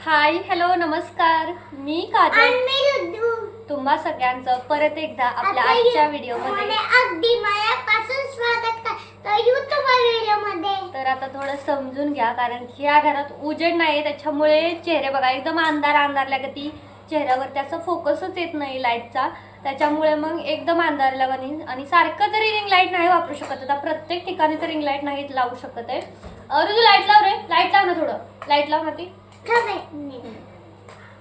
Hi hello नमस्कार. मी काजल. तुम्हा सगळ्यांचं परत एकदा आपल्या आजच्या व्हिडिओमध्ये मध्ये अगदी मनापासून स्वागत करतो युट्यूब व्हिडिओमध्ये तर आता थोडं समजून घ्या कारण की या घरात उजेड नाही त्याच्यामुळे चेहरे बघा एकदम अंधार अंधारल्या गती. चेहऱ्यावरती असं फोकसच येत नाही लाईटचा त्याच्यामुळे मग एकदम अंधारल्या आणि सारखं तरी रिंग लाइट नाही वापरू शकत. आता प्रत्येक ठिकाणी तर रिंग लाइट नाही लावू शकत आहे. अं, ऋतू लाइट लाव रे. लाइट लाव ना थोडं. लाइट लाव ना ती.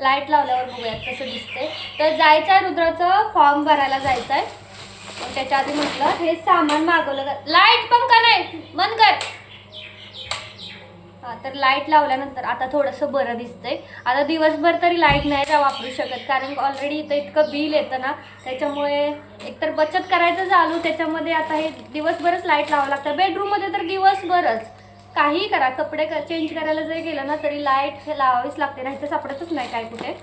लाइट लावल्यावर बघूयात कसं दिसते तर जायचं आहे रुद्राचं फॉर्म भरायला जायचं आहे त्याच्या आधी म्हटलं हे सामान मागवलं का लाइट पण का नाही? मन कर. हा तर लाइट लावल्यानंतर आता थोडंसं बरं दिसतंय. आता दिवसभर तरी लाइट नाही का वापरू शकत कारण ऑलरेडी इथं इतकं बिल येतं ना त्याच्यामुळे एकतर बचत करायचं चालू त्याच्यामध्ये आता हे दिवसभरच लाइट लावावं लागतं. बेडरूममध्ये तर दिवसभरच. काहीही करा कपडे चेंज करायला जरी गेलं ना तरी लाइट लावावीच लागते नाही तर सापडतच नाही काय कुठे.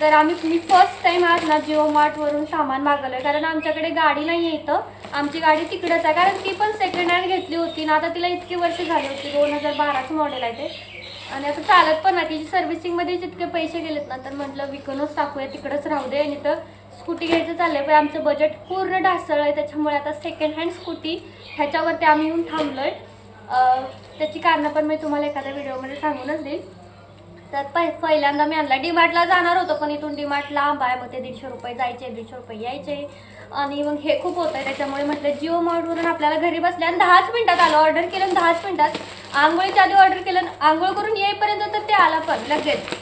तर आम्ही मी फर्स्ट टाइम आज ना जिओ मार्टवरून सामान मागवलं आहे कारण आमच्याकडे गाडी नाही आहे इथं. आमची गाडी तिकडंच आहे कारण ती पण सेकंड हँड घेतली होती ना आता तिला इतकी वर्ष झाली होती दोन हजार बाराचं मॉडेल आहे ते. आणि आता चालत पण ना तिची सर्व्हिसिंगमध्ये जितके पैसे गेलेत ना तर म्हटलं विकूनच टाकूया तिकडंच राहू दे आणि तर स्कूटी घ्यायचं चाललंय पण आमचं बजेट पूर्ण ढासळलं आहे त्याच्यामुळे आता सेकंड हँड स्कूटी ह्याच्यावरती आम्ही येऊन थांबलो आहे त्याची कारणं पण मी तुम्हाला एखाद्या व्हिडिओमध्ये सांगूनच देईल तर पहि पहिल्यांदा मी आणला. डीमार्टला जाणार होतो पण इथून डीमार्टला लांब आहे. मग ते दीडशे रुपये जायचे दीडशे रुपये यायचे. आणि मग हे खूप होतं आहे त्याच्यामुळे म्हटलं जिओ मार्टवरून आपल्याला घरी बसल्या आणि दहाच मिनटात आलं. ऑर्डर केलं आणि दहाच मिनटात आंघोळीच्या आधी ऑर्डर केलं आंघोळ करून येईपर्यंत तर ते आलं पण लगेच.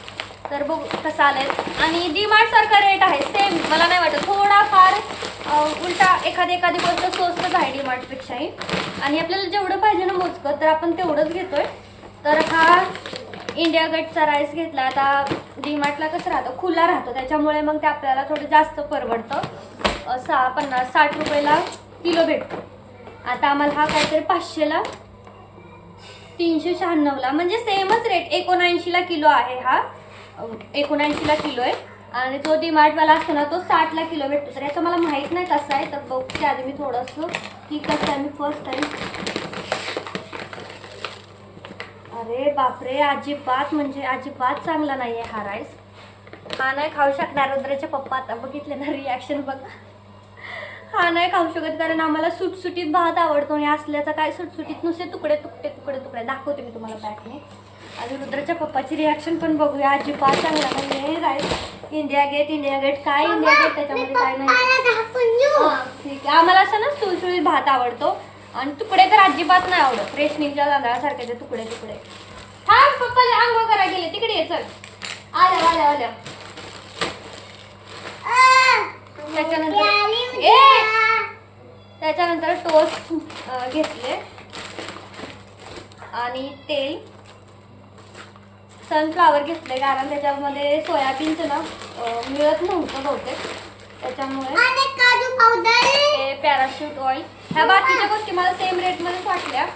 तर बघ कसं आलं आणि डीमार्ट सारखा रेट आहे सेम मला नाही वाटत. थोडा अं, उलटा एखादी एखादी गोष्ट स्वस्तच आहे डीमार्टपेक्षाही आणि आपल्याला जेवढं पाहिजे ना मोजकं तर आपण तेवढंच घेतोय. तर हा इंडिया गेटचा राईस घेतला. आता डीमार्टला कसं राहतं? खुला राहतो. त्याच्यामुळे मग ते आपल्याला थोडं जास्त परवडतं. सहा पन्नास साठ रुपयाला किलो भेटतो. आता आम्हाला हा काहीतरी पाचशेला तीनशे शहाण्णवला म्हणजे सेमच रेट एकोणऐंशीला किलो आहे हा. एकोणऐंशीला किलो आहे. आणि जो डीमार्टवाला असतो ना तो साठला किलो भेटतो तर याचं मला माहीत नाही कसं आहे तर बघते आधी मी थोडंसं की कसं आहे मी फर्स्ट टाईम अरे बापरे अजिबात म्हणजे अजिबात चांगला नाही आहे हा राईस हा नाही खाऊ शकणार रुद्राचे पप्पा. आता बघितले ना रिॲक्शन बघा. हा नाही खाऊ शकत कारण आम्हाला सुटसुटीत भात आवडतो आणि असल्याचा काय सुटसुटीत नुसते तुकडे तुकडे तुकडे तुकडे. दाखवते मी तुम्हाला पॅकने आणि रुद्राच्या पप्पाची रिॲक्शन पण बघूया. अजिबात चांगला नाही आहे rice India Gate India Gate काय इंडिया गेट त्याच्यामध्ये काय नाही. ठीक आहे. आम्हाला असं ना सुळसुळीत भात आवडतो. आणि तुकडे तर अजिबात नाही आवडत. रेशनिंगच्या तांदळासारखे ते तुकडे तुकडे. हा पप्पाला आंघोळ करायला गेले. तिकडे ये चल. आल्या आल्या आल्या. त्याच्यानंतर ए. त्याच्यानंतर टोस्ट घेतले. आणि तेल. सनफ्लावर घेतले कारण त्याच्यामध्ये सोयाबीनचं ना मिळत नव्हतं बहुतेक. त्याच्यामुळे काजू पावडर हे पॅराशूट ऑइल ह्या बाकीच्या गोष्टी मला सेम रेटमध्येच वाटल्या.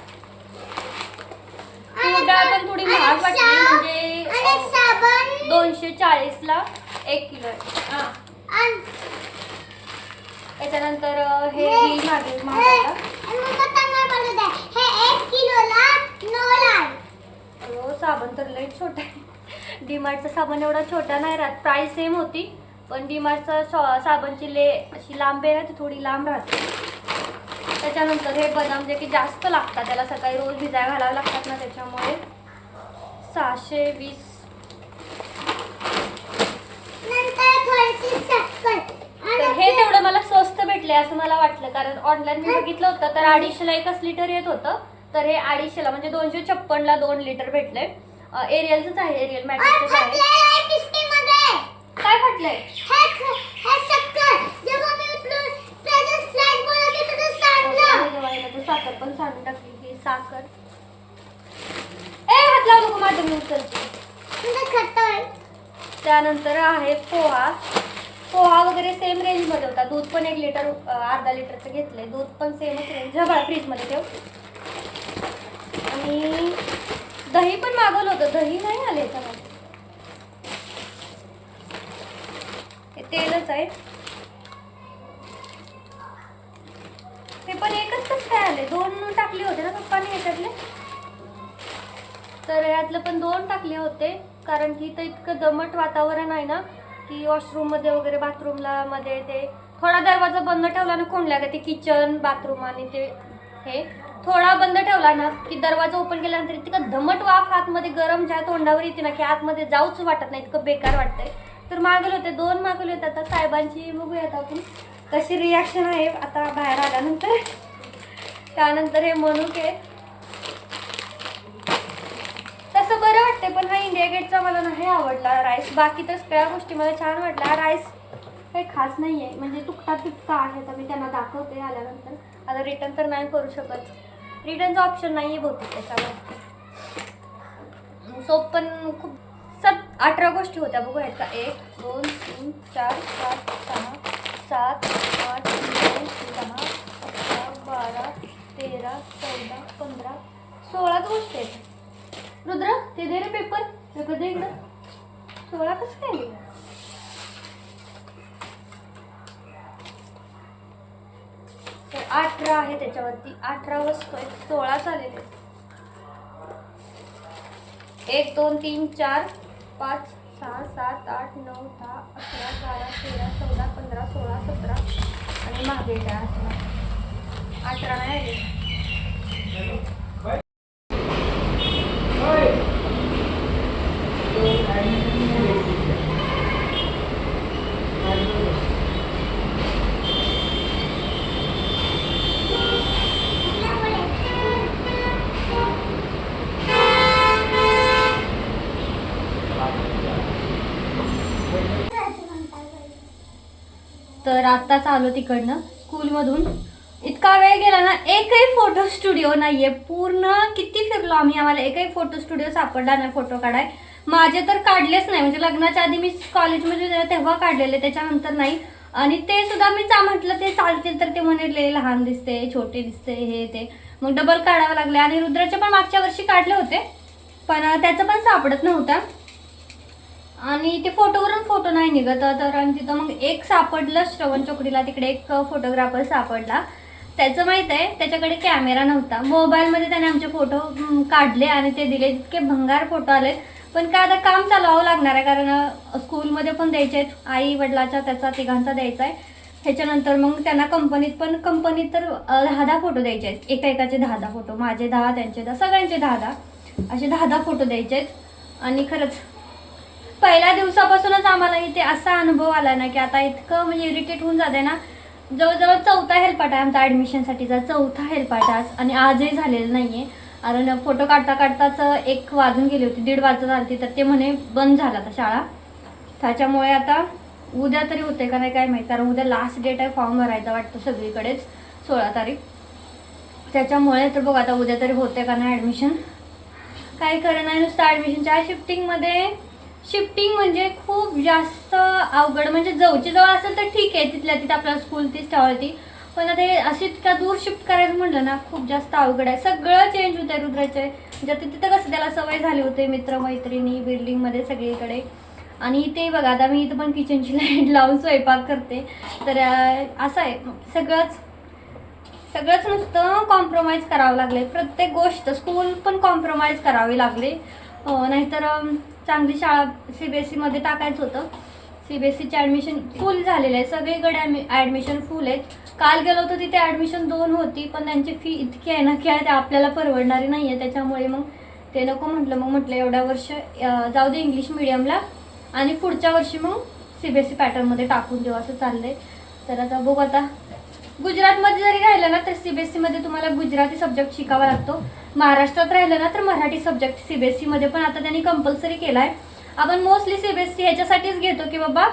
तूर डाळ पण थोडी महाग वाटली म्हणजे आणि अं, साबण. दोनशे चाळीसला एक किलो आहे. हां. आणि त्याच्यानंतर अं, हे ही मागे महाग आता आणि मग. हे एक किलोला नऊ आहे. हो लई छोटा आहे. डीमार्टचा साबण एवढा छोटा नाही राहत. प्राईस सेम होती पण डीमार्टचा सा- साबणची ले अशी लांब आहे ना ती थोडी लांब राहते. त्याच्यानंतर हे बदाम जे की जास्त लागतात त्याला सकाळी रोज भिजाय घालावे लागतात ना त्याच्यामुळे सहाशे वीस. हे तेवढं मला स्वस्त भेटले असं मला वाटलं कारण ऑनलाईन मी बघितलं होतं तर अडीचशेला एकच लिटर येत होतं. तर हे अडीचशेला म्हणजे दोनशे छप्पनला दोन लिटर भेटले. एरियलचंच आहे एरियल मॅट्रिकच आहे. काय फाटलंय? साखर. पण सांडून टाकली ही साखर. ए हात लावू नको माझं मी उचलते तुझं खतोय. त्यानंतर आहे पोहा. पोहा वगैरे सेम रेंजमध्ये होता. दूध पण एक लिटर अर्धा लिटरचं घेतलंय. दूध पण सेमच रेंज फ्रीजमध्ये ठेव. आणि दही पण मागवलं होतं. दही नाही आले याच्यामध्ये हे तेलच आहे. हे पण एकच कसं काय आले? दोन टाकले होते ना पप्पाने याच्यातले तर यातलं पण दोन टाकले होते. कारण की इथं इतकं दमट वातावरण आहे ना की वॉशरूममध्ये वगैरे बाथरूमला मध्ये ते थोडा दरवाजा बंद ठेवला ना कोणल्या का ते किचन बाथरूम आणि ते हे. थोडा बंद ठेवला ना की दरवाजा ओपन केल्यानंतर इतकं दमट वाफ आतमध्ये गरम ज्या तोंडावर येते ना की आतमध्ये जाऊच वाटत नाही इतकं बेकार वाटतंय. तर मागवले होते दोन मागवले होते. आता साहेबांची बघूया आता आपण कशी रिॲक्शन आहे. आता बाहेर आल्यानंतर. त्यानंतर हे मनुके तसं बरं वाटते पण हा इंडिया गेटचा मला नाही आवडला राईस बाकी तर सगळ्या गोष्टी मला छान वाटल्या. राईस काही खास नाही आहे म्हणजे तुकटा तुटका आहे तर मी त्यांना दाखवते आल्यानंतर. आता रिटर्न तर नाही करू शकत. रिटर्नचा ऑप्शन नाही आहे बहुतेक त्याच्यावर. सोप पण खूप सब अठरा गोष्टी होत्या बघू याचा एक दोन तीन चार पाच सहा सात आठ नऊ दहा अकरा बारा तेरा चौदा पंधरा सोळाच गोष्टी आहेत. रुद्र ते दे रे पेपर पेपर दे इकडं. सोळा कसं काय लिहिलं? तर अठरा आहे त्याच्यावरती. अठरा वस्तू आहेत. सोळा चालेल एक दोन तीन चार पाच सहा सात आठ नऊ दहा अकरा बारा तेरा चौदा पंधरा सोळा सतरा आणि मागे काय अठरा अठरा नाही आले. आत्ताच आलो तिकडनं स्कूलमधून. इतका वेळ गेला ना एकही फोटो स्टुडिओ नाहीये. पूर्ण किती फिरलो आम्ही आम्हाला एकही फोटो स्टुडिओ सापडला नाही फोटो काढाय. माझे तर काढलेच नाही. म्हणजे लग्नाच्या आधी मी कॉलेजमध्ये तेव्हा काढलेले त्याच्यानंतर नाही. आणि ते सुद्धा मी चा म्हटलं ते चालतील तर ते म्हणे लहान दिसते छोटे दिसते हे ते. मग डबल काढावं लागले. आणि रुद्राचे पण मागच्या वर्षी काढले होते. पण त्याचं पण सापडत नव्हता. आणि ते फोटोवरून फोटो नाही निघत. तर आणि तिथं मग एक सापडलं श्रवण चोकडीला तिकडे एक फोटोग्राफर सापडला. त्याचं माहीत आहे त्याच्याकडे कॅमेरा नव्हता. मोबाईलमध्ये त्याने आमचे फोटो काढले आणि ते दिले. इतके भंगार फोटो आले पण काय आता काम चालवावं लागणार आहे कारण स्कूलमध्ये पण द्यायचे आहेत. आई वडिलाचा त्याचा तिघांचा द्यायचा आहे. ह्याच्यानंतर मग त्यांना कंपनीत पण कंपनीत तर दहा दहा फोटो द्यायचे आहेत. एका एकाचे दहा दहा फोटो माझे दहा त्यांचे दहा सगळ्यांचे दहा दहा असे दहा दहा फोटो द्यायचे आहेत. आणि खरंच पहिल्या दिवसापासूनच आम्हाला इथे असा अनुभव आला ना की आता इतकं म्हणजे इरिटेट होऊन जाते ना. जवळजवळ चौथा हेल्पाट आहे आमचा ॲडमिशनसाठीचा चौथा हेल्पाट आज आणि आजही झालेला नाही आहे कारण फोटो काढता काढताच एक वाजून गेली होती दीड वाजता झाली तर ते म्हणे बंद झाला आता शाळा. त्याच्यामुळे आता उद्या तरी होते का नाही काय माहीत कारण उद्या लास्ट डेट आहे फॉर्म भरायचा वाटतं सगळीकडेच सोळा तारीख. त्याच्यामुळे तर बघ आता उद्या तरी होते का नाही ॲडमिशन काय करणार आहे नुसतं ॲडमिशनच्या शिफ्टिंगमध्ये शिफ्टिंग म्हणजे खूप जास्त अवघड. म्हणजे जवळची जवळ असेल तर ठीक आहे तिथल्या तिथं आपल्याला स्कूल तीच ठेवायची. पण आता हे अशी इतक्या दूर शिफ्ट करायचं म्हटलं ना खूप जास्त अवघड आहे. सगळं चेंज होतं आहे रुद्राचे. म्हणजे तिथं कसं त्याला सवय झाली होते मित्रमैत्रिणी बिल्डिंगमध्ये सगळीकडे. आणि ते बघा आता मी इथं पण किचनची लाइट लावून स्वयंपाक करते. तर असं आहे. सगळंच सगळंच नुसतं कॉम्प्रोमाइज करावं लागले प्रत्येक गोष्ट स्कूल पण कॉम्प्रोमाइज करावी लागले. नाहीतर चांगली शाळा सी बी एस सीमध्ये टाकायचं होतं. सी बी एस सीचे ॲडमिशन फुल झालेलं आहे. सगळीकडे ॲडमिशन फुल आहेत. काल गेलो होतो तिथे ॲडमिशन दोन होती पण त्यांची फी इतकी आहे ना की आहे ते आपल्याला परवडणारी नाही आहे त्याच्यामुळे मग ते नको म्हटलं. मग म्हटलं एवढ्या वर्ष जाऊ दे इंग्लिश मिडियमला आणि पुढच्या वर्षी मग सी बी एस सी पॅटर्नमध्ये टाकून देऊ असं चाललं आहे तर आता बघू आता. गुजरातमध्ये जरी राहिलं ना तर सीमध्ये तुम्हाला गुजराती सब्जेक्ट शिकावा लागतो. महाराष्ट्रात राहिलं ना तर मराठी सब्जेक्ट सीबीएसईमध्ये पण आता त्यांनी कंपल्सरी केला आहे आपण मोस्टली सीबीएसई ह्याच्यासाठीच घेतो की बाबा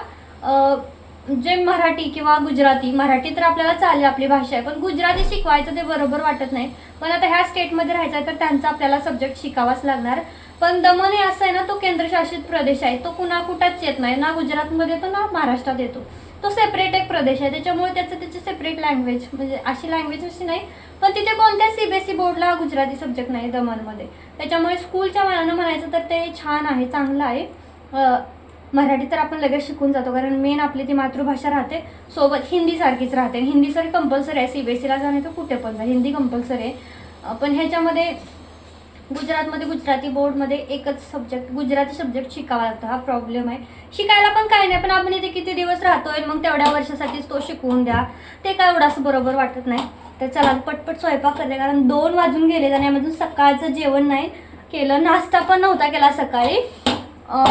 जे मराठी किंवा गुजराती मराठी तर आपल्याला चालेल आपली भाषा आहे पण गुजराती शिकवायचं ते बरोबर वाटत नाही. पण आता ह्या स्टेटमध्ये राहायचं आहे तर त्यांचा आपल्याला सब्जेक्ट शिकावाच लागणार. पण दमन हे असं आहे ना तो केंद्रशासित प्रदेश आहे तो कुणा कुठंच येत नाही ना गुजरातमध्ये येतो ना महाराष्ट्रात येतो. तो सेपरेट एक प्रदेश आहे. त्याच्यामुळे त्याचं त्याची सेपरेट लँग्वेज म्हणजे अशी लँग्वेज अशी नाही. पण तिथे कोणत्या सीबीएसई बोर्डला गुजराती सब्जेक्ट नाही दमनमध्ये. त्याच्यामुळे स्कूलच्या मानानं म्हणायचं तर ते छान आहे चांगलं आहे. मराठी तर आपण लगेच शिकून जातो कारण मेन आपली ती मातृभाषा राहते. सोबत हिंदीसारखीच राहते. हिंदी सरी कंपल्सरी आहे सी बी एस सीला जाणे तर कुठे पण जा. हिंदी कंपल्सरी आहे. पण ह्याच्यामध्ये गुजरातमध्ये गुजराती बोर्डमध्ये एकच सब्जेक्ट गुजराती सब्जेक्ट शिकावा लागतो हा प्रॉब्लेम आहे. शिकायला पण काही नाही पण आपण इथे किती दिवस राहतोय मग तेवढ्या वर्षासाठीच तो शिकवून द्या. ते काय एवढं असं बरोबर वाटत नाही. तर चला पटपट स्वयंपाक करते कारण दोन वाजून गेले आणि यामधून सकाळचं जेवण नाही केलं. नाश्ता पण नव्हता केला सकाळी.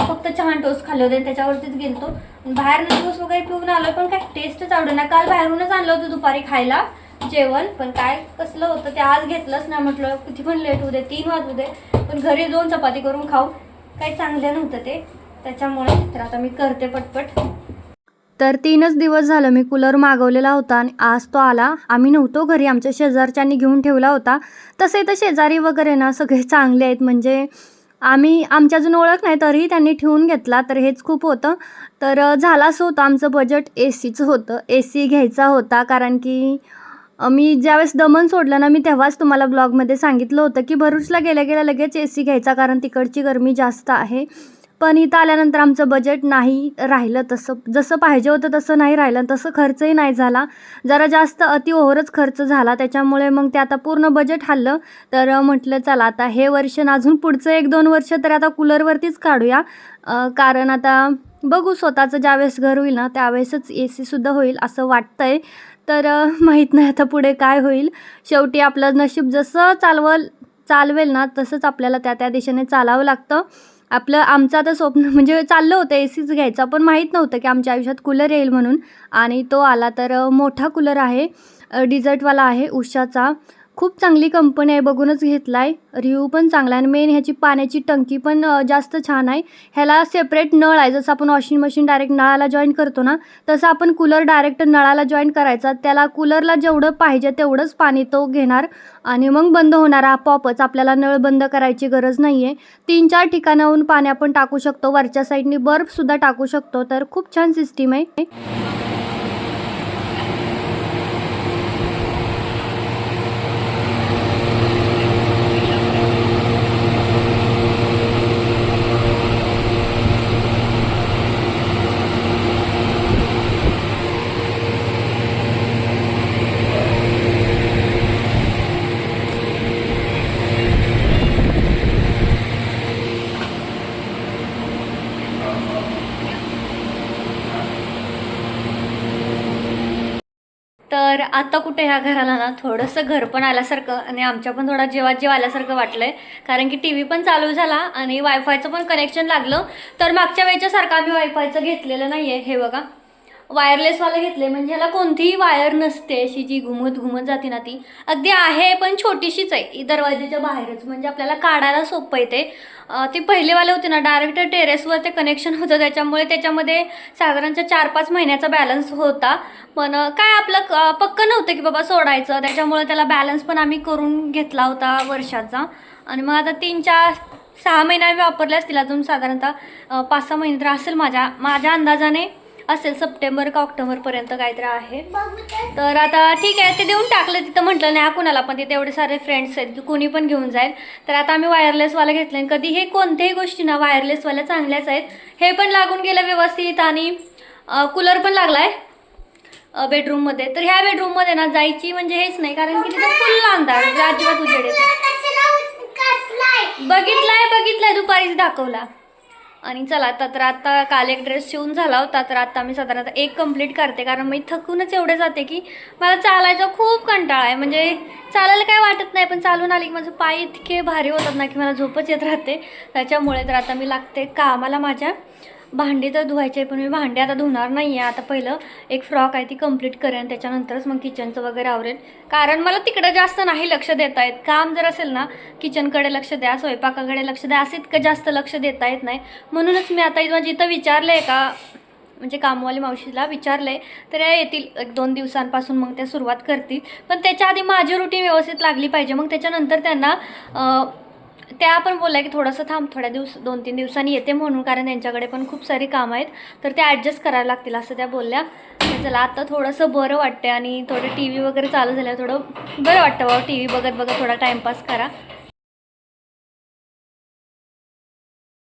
फक्त चहा टोस्ट खाल्ले होते त्याच्यावरतीच गेलतो. बाहेर ज्यूस वगैरे पिऊन आलो पण काय टेस्टच आवडेना. काल बाहेरूनच आणलं होतं दुपारी खायला. जेवण पण काय कसलं होतं ते आज घेतलंच नाही म्हटलं. किती पण लेट होऊ दे तीन वाजू दे पण घरी दोन चपाती करून खाऊ. काही चांगलं नव्हतं ते. त्याच्यामुळे तर आता मी करते पटपट. तर तीनच दिवस झालं मी कूलर मागवलेला होता आणि आज तो आला. आम्ही नव्हतो घरी आमच्या शेजारच्यांनी घेऊन ठेवला होता. तसे तर शेजारी वगैरे ना सगळे चांगले आहेत. म्हणजे आम्ही आमच्या अजून ओळख नाही तरीही त्यांनी ठेवून घेतला तर हेच खूप होतं. तर झालाच असं होतं. आमचं बजेट ए सीचं होतं. ए सी घ्यायचा होता कारण की मी ज्यावेळेस दमन सोडलं ना मी तेव्हाच तुम्हाला ब्लॉगमध्ये सांगितलं होतं की भरूचला गेल्या गेल्या लगेच ए सी घ्यायचा कारण तिकडची गरमी जास्त आहे. पण इथं आल्यानंतर आमचं बजेट नाही राहिलं तसं जसं पाहिजे होतं तसं नाही राहिलं तसं खर्चही नाही झाला. जरा जास्त अति ओव्हरच खर्च झाला त्याच्यामुळे मग ते आता पूर्ण बजेट हल्लं तर म्हटलं चला आता हे वर्ष ना अजून पुढचं एक दोन वर्ष तर आता कूलरवरतीच काढूया. कारण आता बघू स्वतःचं ज्यावेळेस घर होईल ना त्यावेळेसच ए सीसुद्धा होईल असं वाटतं आहे तर माहीत नाही आता पुढे काय होईल. शेवटी आपलं नशीब जसं चालवल चालवेल ना तसंच आपल्याला त्या त्या दिशेने चालावं लागतं. आपलं आमचं आता स्वप्न म्हणजे चाललं होतं ए सीच घ्यायचा पण माहीत नव्हतं की आमच्या आयुष्यात कूलर येईल म्हणून. आणि तो आला तर मोठा कूलर आहे. डिझर्टवाला आहे उषाचा. खूप चांगली कंपनी आहे बघूनच घेतला आहे रिव्ह्यू पण चांगला आहे आणि मेन ह्याची पाण्याची टंकी पण जास्त छान आहे. ह्याला सेपरेट नळ आहे जसं आपण वॉशिंग मशीन डायरेक्ट नळाला जॉईन करतो ना तसं आपण कूलर डायरेक्ट नळाला जॉईन करायचा. त्याला कूलरला जेवढं पाहिजे तेवढंच पाणी तो घेणार आणि मग बंद होणार आपोआपच. आपल्याला नळ बंद करायची गरज नाही आहे तीन चार ठिकाणाहून पाणी आपण टाकू शकतो. वरच्या साईडनी बर्फसुद्धा टाकू शकतो. तर खूप छान सिस्टीम आहे. तर आता कुठे ह्या घराला ना थोडंसं घर पण आल्यासारखं आणि आमच्या पण थोडा जेवा जेव आल्यासारखं आहे कारण की टी व्ही पण चालू झाला आणि वायफायचं पण कनेक्शन लागलं. तर मागच्या वेळेच्यासारखं आम्ही वायफायचं घेतलेलं नाही आहे हे बघा. वायरलेसवालं घेतले म्हणजे ह्याला कोणतीही वायर नसते अशी जी घुमत घुमत जाते ना ती. अगदी आहे पण छोटीशीच आहे. दरवाजेच्या बाहेरच म्हणजे आपल्याला काढायला सोपं येते. ते ती पहिलेवाले होते ना डायरेक्ट टेरेसवर ते कनेक्शन होतं त्याच्यामुळे त्याच्यामध्ये साधारणच्या चार पाच महिन्याचा बॅलन्स होता. पण काय आपलं क- पक्कं नव्हतं की बाबा सोडायचं. त्याच्यामुळे त्याला बॅलन्स पण आम्ही करून घेतला होता वर्षाचा. आणि मग आता तीन चार सहा महिने आम्ही वापरले असतील अजून साधारणतः पाच सहा महिने तर असेल माझ्या माझ्या अंदाजाने. असेल सप्टेंबर का ऑक्टोबरपर्यंत काहीतरी आहे. तर आता ठीक आहे ते देऊन टाकलं तिथं म्हटलं नाही कुणाला पण तिथे एवढे सारे फ्रेंड्स आहेत की कोणी पण घेऊन जाईल. तर आता आम्ही वायरलेसवाला घेतलं आणि कधी हे कोणत्याही गोष्टी ना वायरलेसवाल्या चांगल्याच आहेत. हे पण लागून गेलं व्यवस्थित आणि कूलर पण लागला आहे बेडरूममध्ये तर ह्या बेडरूममध्ये ना जायची म्हणजे हेच नाही कारण की तिथं फुल अंधार म्हणजे अजिबात उजेड येते बघितलाय बघितलाय दुपारीच दाखवला. आणि चला तर आता काल एक ड्रेस शिवून झाला होता तर आता मी साधारणतः एक कंप्लीट करते कारण मी थकूनच एवढे जाते की मला चालायचा खूप कंटाळा आहे. म्हणजे चालायला काय वाटत नाही पण चालून आले की माझे पाय इतके भारी होतात ना की मला झोपच येत राहते. त्याच्यामुळे तर आता मी लागते कामाला माझ्या. भांडी तर धुवायचे आहे पण मी भांडी आता धुणार नाही आहे आता पहिलं एक फ्रॉक आहे ती कंप्लीट करेन. त्याच्यानंतरच मग किचनचं वगैरे आवरेल कारण मला तिकडं जास्त नाही लक्ष देता येत. काम जर असेल ना किचनकडे लक्ष द्या स्वयंपाकाकडे लक्ष द्या असं इतकं जास्त लक्ष देता येत नाही. म्हणूनच मी आता इथं विचारलं आहे का म्हणजे कामवाली मावशीला विचारले तर या येतील एक दोन दिवसांपासून मग त्या सुरुवात करतील. पण त्याच्या आधी माझी रुटीन व्यवस्थित लागली पाहिजे. मग त्याच्यानंतर त्यांना त्या पण बोलल्या की थोडंसं थांब थोड्या दिवस दोन तीन दिवसांनी येते म्हणून कारण त्यांच्याकडे पण खूप सारी कामं आहेत. तर ते ॲडजस्ट करायला लागतील असं त्या बोलल्या. चला आता थोडंसं बरं वाटतं आणि थोडं टी व्ही वगैरे चालू झालं थोडं बरं वाटतं बाबा. टी व्ही बघत बघत थोडा टाईमपास करा.